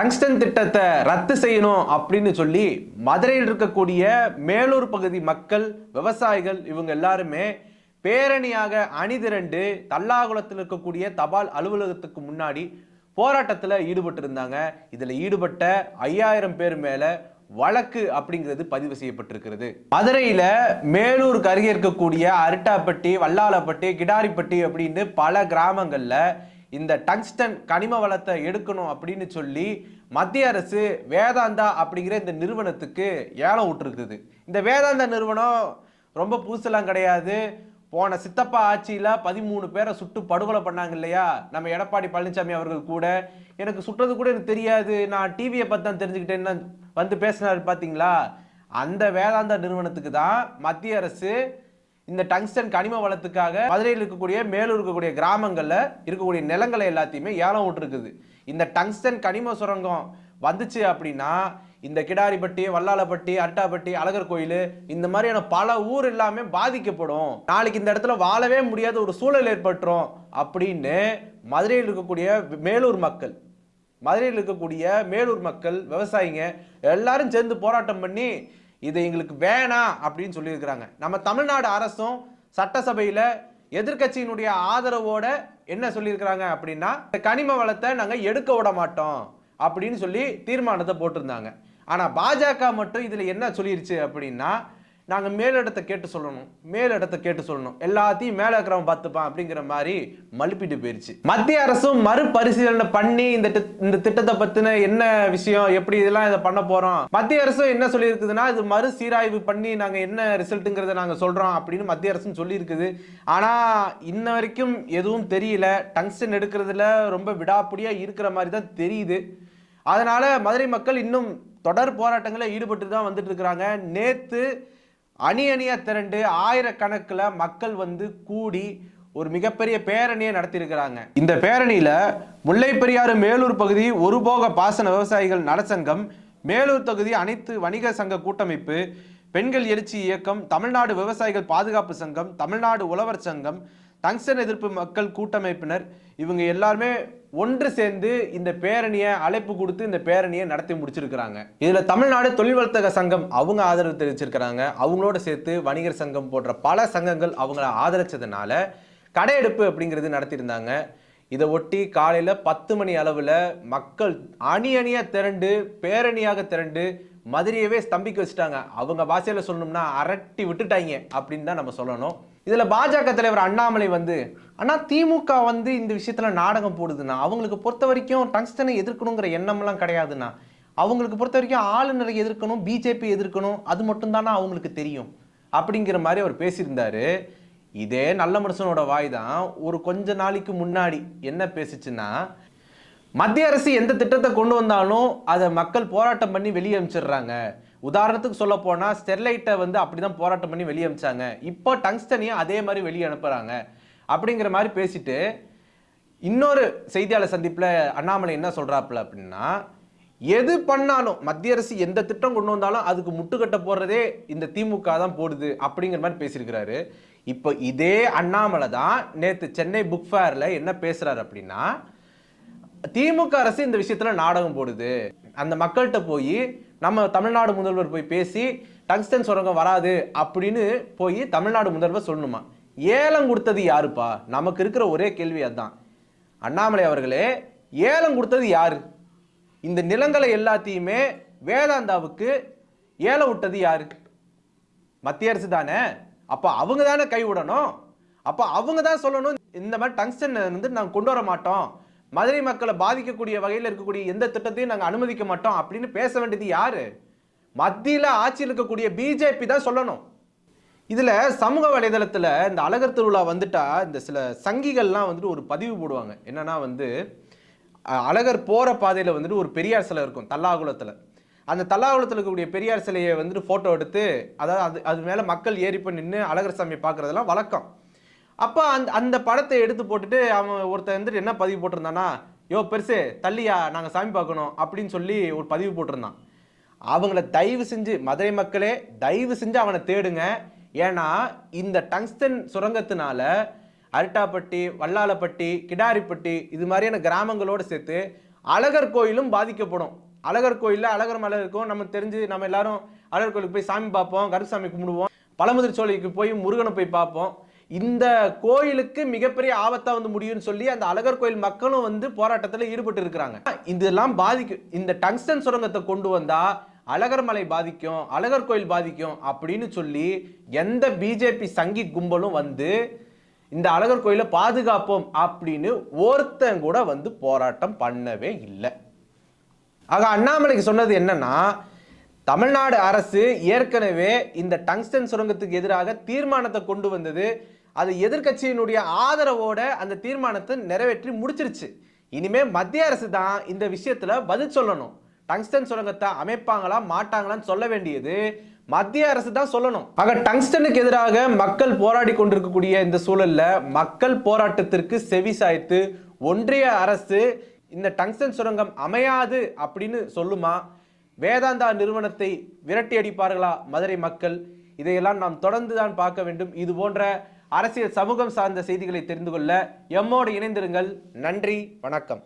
Tungsten திட்டத்தை ரத்து செய்யணும் அப்படின்னு சொல்லி மதுரையில் இருக்கக்கூடிய மேலூர் பகுதி மக்கள் விவசாயிகள் இவங்க எல்லாருமே பேரணியாக அணிதிரண்டு தல்லாகுளத்தில் இருக்கக்கூடிய தபால் அலுவலகத்துக்கு முன்னாடி போராட்டத்தில் ஈடுபட்டு இருந்தாங்க இதில் ஈடுபட்ட ஐயாயிரம் பேர் மேலே வழக்கு அப்படிங்கிறது பதிவு செய்யப்பட்டிருக்கிறது. மதுரையில் மேலூருக்கு அருகே இருக்கக்கூடிய அரிட்டாப்பட்டி வல்லாளப்பட்டி கிடாரிப்பட்டி அப்படின்னு பல கிராமங்களில் இந்த டங்ஸ்டன் கனிம வளத்தை எடுக்கணும் அப்படின்னு சொல்லி மத்திய அரசு வேதாந்தா அப்படிங்கிற இந்த நிறுவனத்துக்கு ஏலம் விட்டுருக்குது. இந்த வேதாந்தா நிறுவனம் ரொம்ப புதுசெல்லாம் கிடையாது. போன சித்தப்பா ஆட்சியில் பதிமூணு பேரை சுட்டு படுகொலை பண்ணாங்க இல்லையா? நம்ம எடப்பாடி பழனிசாமி அவர்கள் கூட. எனக்கு சுட்டது கூட எனக்கு தெரியாது. நான் டிவியை பற்றி தான் தெரிஞ்சுக்கிட்டேன்னு வந்து பேசினார் பார்த்தீங்களா அந்த வேதாந்தா நிறுவனத்துக்கு தான் மத்திய அரசு இந்த டங்ஸ்டன் கனிம வளத்துக்காக மதுரையில் இருக்கக்கூடிய மேலூர் இருக்கக்கூடிய கிராமங்களில் இருக்கக்கூடிய நிலங்களை எல்லாத்தையுமே ஏலம் விட்டுருக்குது. இந்த டங்ஸ்டன் கனிம சுரங்கம் வந்துச்சு அப்படின்னா இந்த கிடாரிப்பட்டி வல்லாளப்பட்டி அட்டாப்பட்டி அழகர் கோயில் இந்த மாதிரியான பல ஊர் எல்லாமே பாதிக்கப்படும். நாளைக்கு இந்த இடத்துல வாழவே முடியாத ஒரு சூழல் ஏற்பட்டுரும் அப்படின்னு மதுரையில் இருக்கக்கூடிய மேலூர் மக்கள் மதுரையில் இருக்கக்கூடிய மேலூர் மக்கள் விவசாயிங்க எல்லாரும் சேர்ந்து போராட்டம் பண்ணி இது எங்களுக்கு வேணாம் அப்படின்னு சொல்லியிருக்கிறாங்க. நம்ம தமிழ்நாடு அரசும் சட்டசபையில் எதிர்க்கட்சியினுடைய ஆதரவோட என்ன சொல்லியிருக்கிறாங்க அப்படின்னா இந்த கனிம வளத்தை நாங்கள் எடுக்க விட மாட்டோம் அப்படின்னு சொல்லி தீர்மானத்தை போட்டிருந்தாங்க. ஆனால் பாஜக மட்டும் இதில் என்ன சொல்லிருச்சு அப்படின்னா நாங்கள் மேலிடத்தை கேட்டு சொல்லணும். மேலிடத்தை கேட்டு சொல்லணும். எல்லாத்தையும் மேலே இருக்கிறவன் பார்த்துப்பான் அப்படிங்கிற மாதிரி மழுப்பிட்டு போயிருச்சு. மத்திய அரசும் மறுபரிசீலனை பண்ணி இந்த இந்த திட்டத்தை பற்றின என்ன விஷயம் எப்படி இதெல்லாம் இதை பண்ண போகிறோம் மத்திய அரசும் என்ன சொல்லியிருக்குதுன்னா இது மறு சீராய்வு பண்ணி நாங்கள் என்ன ரிசல்ட்டுங்கிறத நாங்கள் சொல்கிறோம் அப்படின்னு மத்திய அரசும் சொல்லியிருக்குது. ஆனால் இன்ன வரைக்கும் எதுவும் தெரியல. டங்ஸ்டன் எடுக்கிறதுல ரொம்ப விடாப்பிடியாக இருக்கிற மாதிரி தான் தெரியுது. அதனால மதுரை மக்கள் இன்னும் தொடர் போராட்டங்களில் ஈடுபட்டு தான் வந்துட்டு இருக்கிறாங்க. நேற்று அணி அணியாக திரண்டு ஆயிரக்கணக்கில் மக்கள் வந்து கூடி ஒரு மிகப்பெரிய பேரணியை நடத்தியிருக்கிறாங்க. இந்த பேரணியில் முல்லை பெரியாறு மேலூர் பகுதி ஒருபோக பாசன விவசாயிகள் நலச்சங்கம் மேலூர் தொகுதி அனைத்து வணிக சங்க கூட்டமைப்பு பெண்கள் எழுச்சி இயக்கம் தமிழ்நாடு விவசாயிகள் பாதுகாப்பு சங்கம் தமிழ்நாடு உழவர் சங்கம் டங்ஸ்டன் எதிர்ப்பு மக்கள் கூட்டமைப்பினர் இவங்க எல்லாருமே ஒன்று சேர்ந்து இந்த பேரணியை அழைப்பு கொடுத்து இந்த பேரணியை நடத்தி முடிச்சிருக்கிறாங்க. இதில் தமிழ்நாடு தொழில் வர்த்தக சங்கம் அவங்க ஆதரவு தெரிவிச்சிருக்கிறாங்க. அவங்களோட சேர்த்து வணிகர் சங்கம் போன்ற பல சங்கங்கள் அவங்கள ஆதரிச்சதுனால கடையெடுப்பு அப்படிங்கிறது நடத்தியிருந்தாங்க. இதை ஒட்டி காலையில் பத்து மணி அளவில் மக்கள் அணி அணியாக திரண்டு பேரணியாக திரண்டு மதுரையவே ஸ்தம்பிக்க வச்சுட்டாங்க. அவங்க பாஷையில் சொல்லணும்னா அரட்டி விட்டுட்டாங்க அப்படின்னு தான் நம்ம சொல்லணும். இதில் பாஜக தலைவர் அண்ணாமலை வந்து ஆனால் திமுக வந்து இந்த விஷயத்தில் நாடகம் போடுதுன்னா அவங்களுக்கு பொறுத்த வரைக்கும் டங்ஸ்டனை எதிர்க்கணுங்கிற எண்ணம்லாம் கிடையாதுண்ணா. அவங்களுக்கு பொறுத்த வரைக்கும் ஆளுநரை எதிர்க்கணும் பிஜேபி எதிர்க்கணும் அது மட்டும்தானா அவங்களுக்கு தெரியும். அப்படிங்கிற மாதிரி அவர் பேசியிருந்தார். இதே நல்ல மனுஷனோட வாய் தான் ஒரு கொஞ்ச நாளைக்கு முன்னாடி என்ன பேசிச்சுன்னா மத்திய அரசு எந்த திட்டத்தை கொண்டு வந்தாலும் அதை மக்கள் போராட்டம் பண்ணி வெளியே அனுப்பிச்சிடுறாங்க உதாரணத்துக்கு சொல்ல போனால் ஸ்டெர்லைட்டை வந்து அப்படிதான் போராட்டம் பண்ணி வெளியே அனுப்பிச்சாங்க இப்போ டங்ஸ்டனையும் அதே மாதிரி வெளியே அனுப்புகிறாங்க அப்படிங்கிற மாதிரி பேசிட்டு இன்னொரு செய்தியாளர் சந்திப்பில் அண்ணாமலை என்ன சொல்கிறாப்புல அப்படின்னா எது பண்ணாலும் மத்திய அரசு எந்த திட்டம் கொண்டு வந்தாலும் அதுக்கு முட்டுக்கட்ட போடுறதே இந்த திமுக தான் போடுது அப்படிங்கிற மாதிரி பேசியிருக்கிறாரு. இப்போ இதே அண்ணாமலை தான் நேற்று சென்னை புக் ஃபேரில் என்ன பேசுகிறாரு அப்படின்னா திமுக அரசு இந்த விஷயத்தில் நாடகம் போடுது. அந்த மக்கள்கிட்ட போய் நம்ம தமிழ்நாடு முதல்வர் போய் பேசி டங்ஸ்டன் சுரங்கம் வராது அப்படின்னு போய் தமிழ்நாடு முதல்வர் சொல்லணுமா? ஏலம் கொடுத்தது யாருப்பா? நமக்கு இருக்கிற ஒரே கேள்வி அதுதான். அண்ணாமலை அவர்களே ஏலம் கொடுத்தது யார்? இந்த நிலங்களை எல்லாத்தையுமே வேதாந்தாவுக்கு ஏலம் விட்டது யாரு? மத்திய அரசு தானே? அப்போ அவங்க தானே கைவிடணும்? அப்போ அவங்க தான் சொல்லணும் இந்த மாதிரி டங்ஸ்டன் வந்து நாங்கள் கொண்டு வர மாட்டோம். மதுரை மக்களை பாதிக்கக்கூடிய வகையில் இருக்கக்கூடிய எந்த திட்டத்தையும் நாங்கள் அனுமதிக்க மாட்டோம் அப்படின்னு பேச வேண்டியது யாரு? மத்தியில் ஆட்சியில் இருக்கக்கூடிய பிஜேபி தான் சொல்லணும். இதில் சமூக வலைதளத்தில் இந்த அழகர் திருவிழா வந்துட்டா இந்த சில சங்கிகள்லாம் வந்துட்டு ஒரு பதிவு போடுவாங்க. என்னன்னா வந்து அழகர் போகிற பாதையில் வந்துட்டு ஒரு பெரியார் சிலை இருக்கும் தல்லாகுளத்தில். அந்த தல்லாகுளத்தில் இருக்கக்கூடிய பெரியார் சிலையை வந்துட்டு ஃபோட்டோ எடுத்து அதாவது அது அது மேலே மக்கள் ஏறி போய் நின்று அழகர் சாமி பார்க்குறதெல்லாம் வழக்கம். அப்போ அந்த அந்த படத்தை எடுத்து போட்டுட்டு அவன் ஒருத்தன் வந்துட்டு என்ன பதிவு போட்டிருந்தானா யோ பெருசு தள்ளியா நாங்கள் சாமி பார்க்கணும் அப்படின்னு சொல்லி ஒரு பதிவு போட்டிருந்தான். அவங்கள தயவு செஞ்சு மதுரை மக்களே தயவு செஞ்சு அவனை தேடுங்க. ஏன்னா இந்த டங்ஸ்டன் சுரங்கத்தினால அரிட்டாப்பட்டி வல்லாளப்பட்டி கிடாரிப்பட்டி இது மாதிரியான கிராமங்களோடு சேர்த்து அழகர் கோயிலும் பாதிக்கப்படும். அழகர் கோயிலில் அழகர் மலை இருக்கும். நம்ம தெரிஞ்சு நம்ம எல்லாரும் அழகர் கோயிலுக்கு போய் சாமி பார்ப்போம் கருசாமி கும்பிடுவோம். பழமுதிர் சோலைக்கு போய் முருகனை போய் பார்ப்போம். இந்த கோயிலுக்கு மிகப்பெரிய ஆபத்தா வந்து முடியும்னு சொல்லி அந்த அழகர் கோயில் மக்களும் வந்து போராட்டத்தில் ஈடுபட்டு இருக்கிறாங்க. இதெல்லாம் பாதிக்கும் இந்த டங்ஸ்டன் சுரங்கத்தை கொண்டு வந்தா அழகர் மலை பாதிக்கும் அழகர் கோயில் பாதிக்கும் அப்படின்னு சொல்லி எந்த பிஜேபி சங்கி கும்பலும் வந்து இந்த அழகர் கோயிலை பாதுகாப்போம் அப்படின்னு ஒருத்தன் கூட வந்து போராட்டம் பண்ணவே இல்லை. ஆக அண்ணாமலைக்கு சொன்னது என்னன்னா தமிழ்நாடு அரசு ஏற்கனவே இந்த டங்ஸ்டன் சுரங்கத்துக்கு எதிராக தீர்மானத்தை கொண்டு வந்தது அது எதிர்க்கட்சியினுடைய ஆதரவோட அந்த தீர்மானத்தை நிறைவேற்றி முடிச்சிருச்சு. இனிமே மத்திய அரசு தான் இந்த விஷயத்துல பதில் சொல்லணும். டங்ஸ்டன் சுரங்கத்தை அமைப்பாங்களா மாட்டாங்களான்னு சொல்ல வேண்டியது மத்திய அரசு தான் சொல்லணும். ஆக டங்ஸ்டனுக்கு எதிராக மக்கள் போராடி கொண்டிருக்கக்கூடிய இந்த சூழல்ல மக்கள் போராட்டத்திற்கு செவி சாய்த்து ஒன்றிய அரசு இந்த டங்ஸ்டன் சுரங்கம் அமையாது அப்படின்னு சொல்லுமா? வேதாந்தா நிறுவனத்தை விரட்டி அடிப்பார்களா மதுரை மக்கள்? இதையெல்லாம் நாம் தொடர்ந்து தான் பார்க்க வேண்டும். இது போன்ற அரசியல் சமூகம் சார்ந்த செய்திகளை தெரிந்து கொள்ள எம்மோடு இணைந்திருங்கள். நன்றி வணக்கம்.